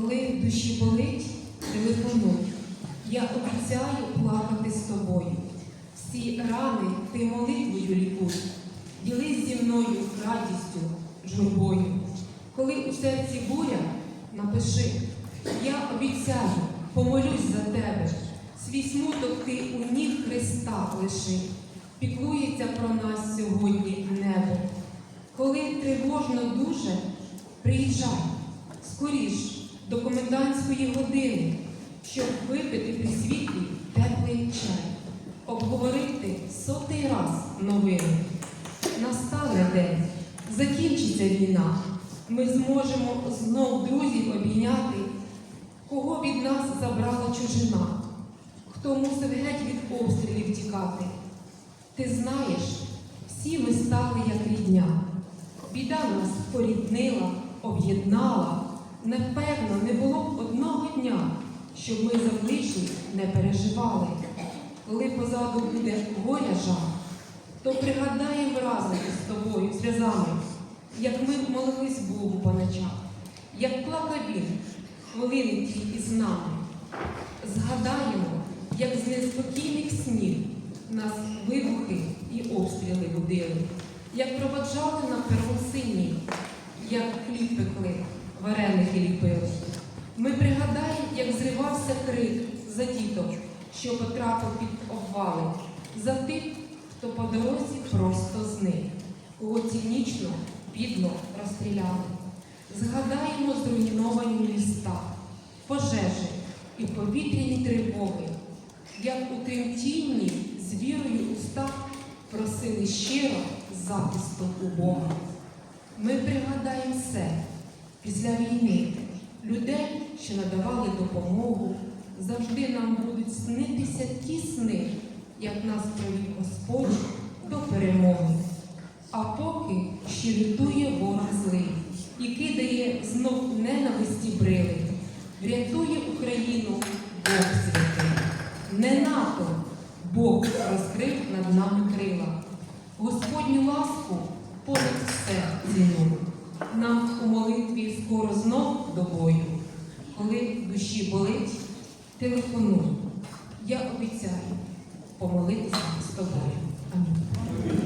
Коли в душі болить, телефонуй. Я обіцяю плакати з тобою. Всі рани ти молитвою лікуй. Ділись зі мною радістю, журбою. Коли у серці буря, напиши, я обіцяю, помолюсь за тебе. Свій смуток ти у ніг Христа лиши. Піклується про нас сьогодні небо. Коли тривожно дуже, приїжджай скоріш до комендантської години, щоб випити при світлі теплий чай, обговорити сотий раз новини. Настане день, закінчиться війна. Ми зможемо знов друзів обійняти, кого від нас забрала чужина, хто мусив геть від обстрілів тікати. Ти знаєш, всі ми стали як рідня. Біда нас поріднила, об'єднала. Напевно, не було б одного дня, щоб ми за ближніх не переживали. Коли позаду буде горя жах, то пригадаємо разом із тобою сльозами, як ми молились Богу по ночах, як плакав він, хвилини ті із нами. Згадаємо, як з неспокійних снів нас вибухи і обстріли будили, як проводжали на первосині, як хліб пекли, вареники ліпили. Ми пригадаємо, як зривався крик за діток, що потрапив під обвали, за тих, хто по дорозі просто зник, кого цінічно, підло розстріляли. Згадаємо зруйновані міста, пожежі і повітряні тривоги, як у тремтінні з вірою у устах просили щиро захисту у Бога. Ми пригадаємо все після війни, людей, що надавали допомогу, завжди нам будуть снитися ті сни, як нас провів Господь до перемоги. А поки ще лютує ворог злий і кидає знов ненависті брили, врятує Україну Бог святий. Не НАТО Бог розкрив над нами крила. Господню ласку понад все ціну. Нам у молитві скоро знов до бою. Коли душі болить, телефонуй. Я обіцяю помолитися з тобою. Амінь.